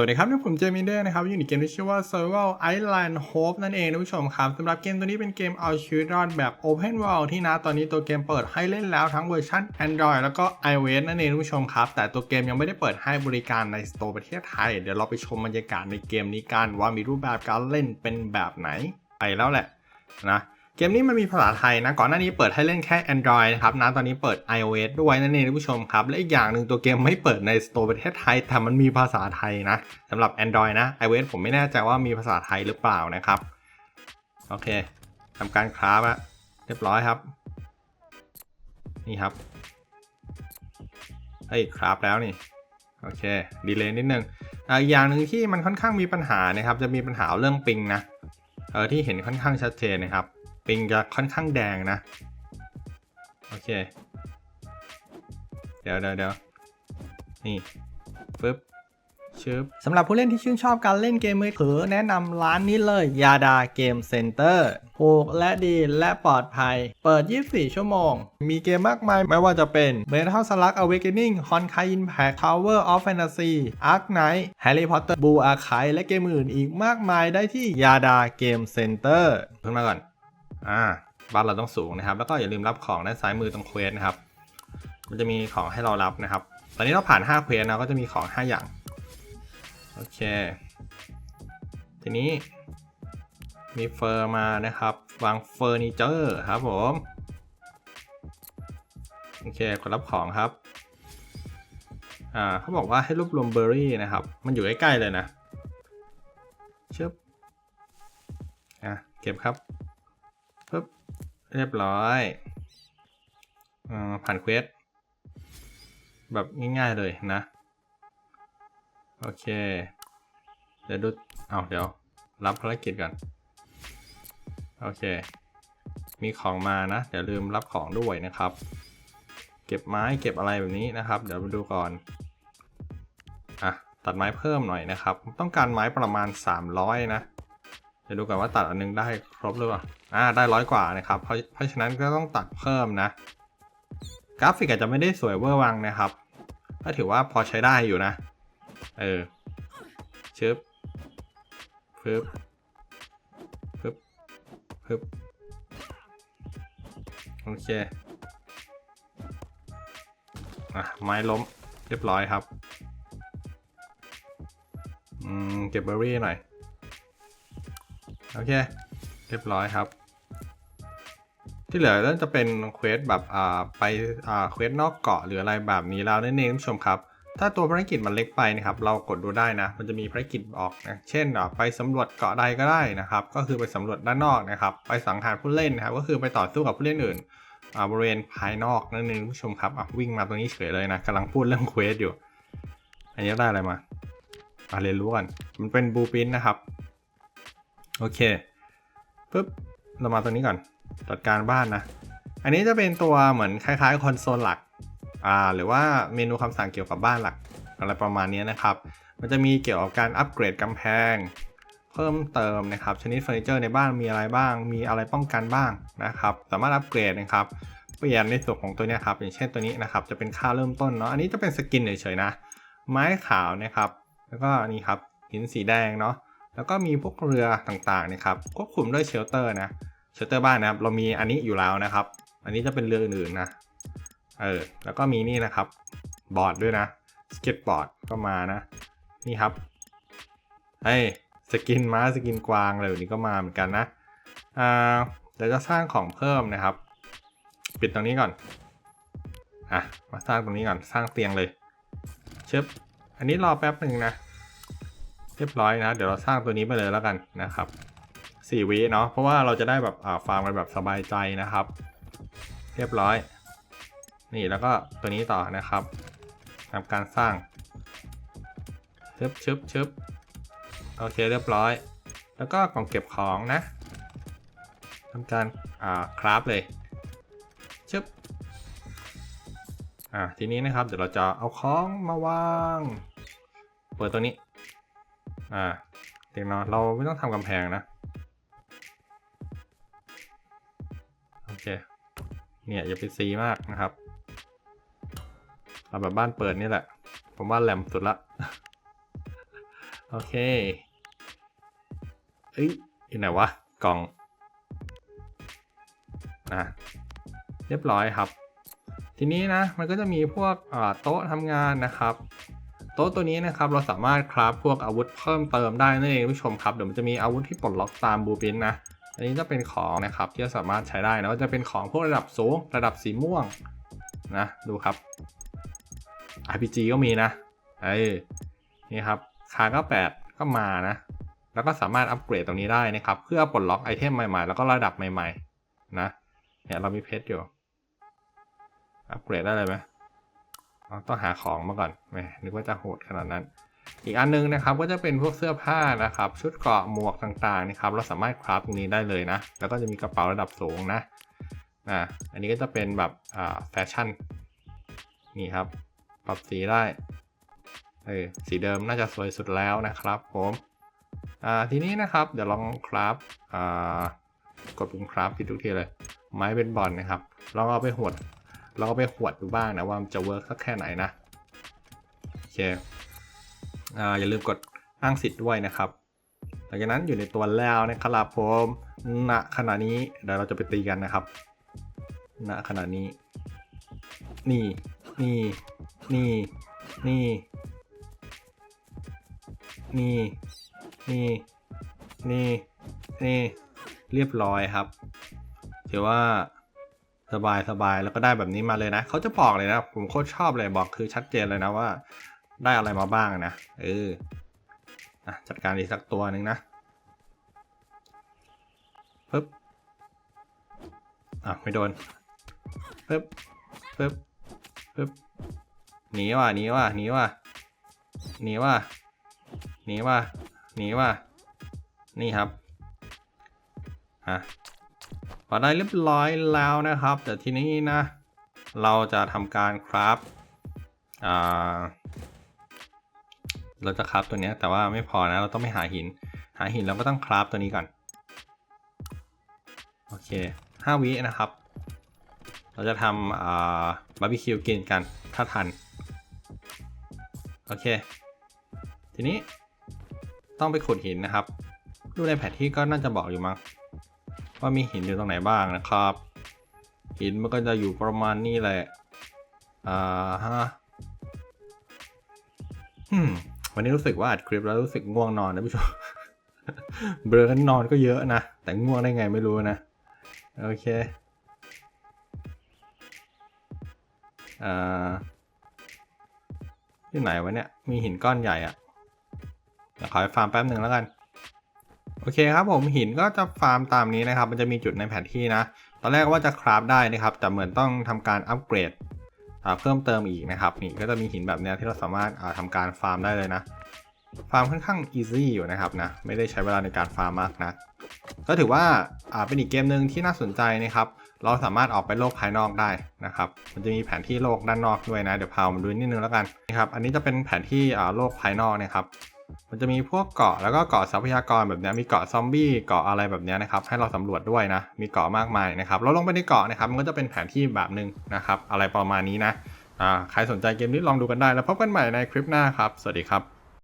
วัสดีครับนี่ผมเจมินเดอร์นะครับอยู่ในเกมที่ชื่อว่า Survival Island Hope นั่นเองนะผู้ชมครับสำหรับเกมตัวนี้เป็นเกมเอาชีวิตรอดแบบ Open World ที่นะตอนนี้ตัวเกมเปิดให้เล่นแล้วทั้งเวอร์ชัน Android แล้วก็ iOS นั่นเองนะผู้ชมครับ แต่ตัวเกมยังไม่ได้เปิดให้บริการในสโตร์ประเทศไทย เดี๋ยวเราไปชมบรรยากาศในเกมนี้กันว่ามีรูปแบบการเล่นเป็นแบบไหนไปแล้วแหละนะ เกมนี้มันมีภาษาไทยนะ ก่อนหน้านี้เปิดให้เล่นแค่ Android นะครับนะตอนนี้เปิด iOS ด้วยนั่นเองนผู้ชมครับ และอีกอย่างหนึ่งตัวเกมไม่เปิดในสโตร์ประเทศไทย แต่มันมีภาษาไทยนะสำหรับ Android นะ iOS ผมไม่แน่ใจว่ามีภาษาไทยหรือเปล่านะครับ โอเคทำการคราฟอะเรียบร้อยครับ นี่ครับเฮ้ยคราฟแล้วนี่โอเคดีเลย์นิดนึงอ่าอีกอย่างหนึ่งที่มันค่อนข้างมีปัญหานะครับ จะมีปัญหาเรื่องปิงนะเออที่เห็นค่อนข้างชัดเจนนะครับ ปิงจะค่อนข้างแดงนะ โอเค เดี๋ยวเดี๋ยวเดี๋ยวนี่ปึ๊บชึบสำหรับผู้เล่นที่ชื่นชอบการเล่นเกมมือถือแนะนำร้านนี้เลยยาดาเกมเซ็นเตอร์ถูกและดีและปลอดภัย เปิด 24 ชั่วโมง มีเกมมากมายไม่ว่าจะเป็น Metal Slug Awakening Honkai Impact Tower of Fantasy Ark Knight Harry Potter Blue Archive และเกมอื่นอีกมากมายได้ที่ยาดาเกมเซ็นเตอร์ขึ้นมาก่อน อ่าบ้านเราต้องสูงนะครับ แล้วก็อย่าลืมรับของด้านซ้ายมือตรงเควสนะครับ มันจะมีของให้เรารับนะครับ ตอนนี้เราผ่าน5เควสนะก็จะมีของ 5 อย่าง โอเค ทีนี้มีเฟอร์มานะครับ วางเฟอร์นิเจอร์ครับผม โอเคกดรับของครับ อ่าเขาบอกว่าให้รวบรวมเบอร์รี่นะครับ มันอยู่ใกล้ๆเลยนะเชึบอะเก็บครับ เรียบร้อยอผ่านเควส แบบง่ายๆเลยนะ โอเค เดี๋ยวดูเอาเดี๋ยว รับภารกิจก่อน โอเค มีของมานะเดี๋ยวลืมรับของด้วยนะครับ เก็บไม้เก็บอะไรแบบนี้นะครับ เดี๋ยวมาดูก่อน อะ ตัดไม้เพิ่มหน่อยนะครับ ต้องการไม้ประมาณ 300 นะเดี๋ยวดูก่อนว่าตัดอันนึงได้ครบหรือเปล่า อ่าได้ร้อยกว่านะครับเพราะเพราะฉะนั้นก็ต้องตัดเพิ่มนะ กราฟิกอาจจะไม่ได้สวยเวอร์วังนะครับ ก็ถือว่าพอใช้ได้อยู่นะ เออชึบปึ๊บปึ๊บปึ๊บโอเคอะไม้ล้มเรียบร้อยครับอืมเก็บเบอร์รี่หน่อย โอเค เรียบร้อยครับ ที่เหลือก็จะเป็นเควสแบบอ่าไปอ่าเควสนอกเกาะหรืออะไรแบบนี้แล้วนั่นเองท่านผู้ชมครับ ถ้าตัวภารกิจมันเล็กไปนะครับเรากดดูได้นะ มันจะมีภารกิจออกนะเช่นไปสำรวจเกาะใดก็ได้นะครับ ก็คือไปสำรวจด้านนอกนะครับ ไปสังหารผู้เล่นนะครับ ก็คือไปต่อสู้กับผู้เล่นอื่นบริเวณภายนอกนั่นเองท่านผู้ชมครับอะวิ่งมาตรงนี้เฉยเลยนะกำลังพูดเรื่องเควสอยู่ อันนี้ได้อะไรมามาเรียนรู้กันมันเป็นบูปินนะครับ โอเคปุ๊บเรามาตรงนี้ก่อน จัดการบ้านนะ อันนี้จะเป็นตัวเหมือนคล้ายๆคอนโซลหลักอ่าหรือว่าเมนูคำสั่งเกี่ยวกับบ้านหลัก อะไรประมาณนี้นะครับ มันจะมีเกี่ยวกับการอัปเกรดกำแพง เพิ่มเติมนะครับ ชนิดเฟอร์นิเจอร์ในบ้านมีอะไรบ้าง มีอะไรป้องกันบ้างนะครับ สามารถอัปเกรดนะครับ เปลี่ยนในส่วนของตัวนี้ครับ อย่างเช่นตัวนี้นะครับ จะเป็นค่าเริ่มต้นเนาะ อันนี้จะเป็นสกินเฉยๆนะ ไม้ขาวนะครับ แล้วก็นี่ครับหินสีแดงเนาะ แล้วก็มีพวกเรือต่างๆนะครับ ควบคุมด้วยเชลเตอร์นะ เชลเตอร์บ้านนะครับ เรามีอันนี้อยู่แล้วนะครับ อันนี้จะเป็นเรืออื่นๆนะ เออ แล้วก็มีนี่นะครับ บอร์ดด้วยนะ สเก็ตบอร์ดก็มานะ นี่ครับ เฮ้ย สกินม้า สกินกวางอะไรแบบนี้ก็มาเหมือนกันนะ อ่าเดี๋ยวจะสร้างของเพิ่มนะครับ ปิดตรงนี้ก่อน อะ มาสร้างตรงนี้ก่อน สร้างเตียงเลยเชิบอันนี้รอแป๊บหนึ่งนะ เรียบร้อยนะ เดี๋ยวเราสร้างตัวนี้ไปเลยแล้วกันนะครับ สี่วิเนาะเพราะว่าเราจะได้แบบฟาร์มกันแบบสบายใจนะครับ เรียบร้อย นี่แล้วก็ตัวนี้ต่อนะครับทำการสร้างชึบชึบชึบโอเคเรียบร้อย แล้วก็กล่องเก็บของนะทำการอ่าคราฟเลยชึบอ่าทีนี้นะครับเดี๋ยวเราจะเอาของมาวางเปิดตัวนี้ อ่าเตียงนอนเราไม่ต้องทำกำแพงนะ เนี่ยอย่าไปซีมากนะครับเอาแบบบ้านเปิดนี่แหละ ผมว่าแหลมสุดละ โอเค เอ้ยอยู่ไหนวะ กล่องนะเรียบร้อยครับ ทีนี้นะ มันก็จะมีพวกโต๊ะทำงานนะครับ โต๊ะตัวนี้นะครับเราสามารถคราฟพวกอาวุธเพิ่มเติมได้นั่นเองผู้ชมครับ เดี๋ยวมันจะมีอาวุธที่ปลดล็อกตามบูปินนะ อันนี้จะเป็นของนะครับที่สามารถใช้ได้นะจะเป็นของพวกระดับสูงระดับสีม่วงนะดูครับ RPG ก็มีนะเอ้นี่ครับคาก็8ก็มานะ แล้วก็สามารถอัปเกรดตรงนี้ได้นะครับ เพื่อปลดล็อกไอเทมใหม่ๆ แล้วก็ระดับใหม่ๆ นะ เนี่ยเรามีเพชรอยู่ อัปเกรดได้เลยไหมต้องหาของมาก่อนแหมนึกว่าจะโหดขนาดนั้น อีกอันนึงนะครับก็จะเป็นพวกเสื้อผ้านะครับ ชุดเกราะหมวกต่างๆนะครับ เราสามารถคราฟตรงนี้ได้เลยนะ แล้วก็จะมีกระเป๋าระดับสูงนะอ่าอันนี้ก็จะเป็นแบบอ่าแฟชั่นนี่ครับ ปรับสีได้เออสีเดิมน่าจะสวยสุดแล้วนะครับผมอ่าทีนี้นะครับเดี๋ยวลองคราฟอ่ากดปุ่มคราฟผิดทุกทีเลย ไม้เป็นบอลนะครับลองเอาไปหวดลองเอาไปหวดดูบ้างนะว่ามันจะเวิร์กสักแค่ไหนนะโอเค อ่าอย่าลืมกดอ้างสิทธิ์ด้วยนะครับ หลังจากนั้นอยู่ในตัวแล้วนะครับผมณขณะนี้เดี๋ยวเราจะไปตีกันนะครับณขณะนี้ นี่ นี่ นี่ นี่ นี่ นี่ นี่ นี่ เรียบร้อยครับถือว่าสบายสบายแล้วก็ได้แบบนี้มาเลยนะ เขาจะบอกเลยนะ ผมโคตรชอบเลยบอกคือชัดเจนเลยนะว่า ได้อะไรมาบ้างนะ เอออะจัดการอีกสักตัวหนึ่งนะปึ๊บอะไม่โดนปึ๊บปึ๊บปึ๊บหนีว่ะหนีว่ะหนีว่ะหนีว่ะหนีว่ะหนีว่ะนี่ครับอะพอได้เรียบร้อยแล้วนะครับ แต่ทีนี้นะ เราจะทำการคราฟอ่า เราจะคราฟตัวนี้แต่ว่าไม่พอนะเราต้องไปหาหิน หาหินเราก็ต้องคราฟตัวนี้ก่อนโอเคห้าวินะครับ เราจะทำบาร์บีคิวกินกันถ้าทันโอเค ทีนี้ต้องไปขุดหินนะครับ ดูในแผนที่ก็น่าจะบอกอยู่มั้งว่ามีหินอยู่ตรงไหนบ้างนะครับ หินมันก็จะอยู่ประมาณนี้แหละอ่าฮะอืม วันนี้รู้สึกว่าอัดคลิปแล้วรู้สึกง่วงนอนนะผู้ชม เบลอกันนอนก็เยอะนะ แต่ง่วงได้ไงไม่รู้นะ โอเคอ่าที่ไหนวะเนี่ย มีหินก้อนใหญ่อะเดี๋ยวขอไปฟาร์มแป๊บหนึ่งแล้วกัน โอเคครับผมหินก็จะฟาร์มตามนี้นะครับ มันจะมีจุดในแผนที่นะ ตอนแรกว่าจะคราฟได้นะครับ แต่เหมือนต้องทำการอัปเกรด เพิ่มเติมอีกนะครับนี่ก็จะมีหินแบบเนี้ยที่เราสามารถทำทำการฟาร์มได้เลยนะฟาร์มค่อนข้างอีซี่อยู่นะครับนะไม่ได้ใช้เวลาในการฟาร์มมากนะก็ถือว่าเป็นอีกเกมหนึ่งที่น่าสนใจนะครับ เราสามารถออกไปโลกภายนอกได้นะครับ มันจะมีแผนที่โลกด้านนอกด้วยนะ เดี๋ยวพามาดูนิดนึงแล้วกันนะครับ อันนี้จะเป็นแผนที่โลกภายนอกนะครับ มันจะมีพวกเกาะแล้วก็เกาะทรัพยากรแบบนี้มีเกาะซอมบี้เกาะอะไรแบบนี้นะครับให้เราสำรวจด้วยนะ มีเกาะมากมายนะครับเราลงไปในเกาะนะครับมันก็จะเป็นแผนที่แบบหนึ่งนะครับอะไรประมาณนี้นะใครสนใจเกมนี้ลองดูกันได้แล้วพบกันใหม่ในคลิปหน้าครับ สวัสดีครับ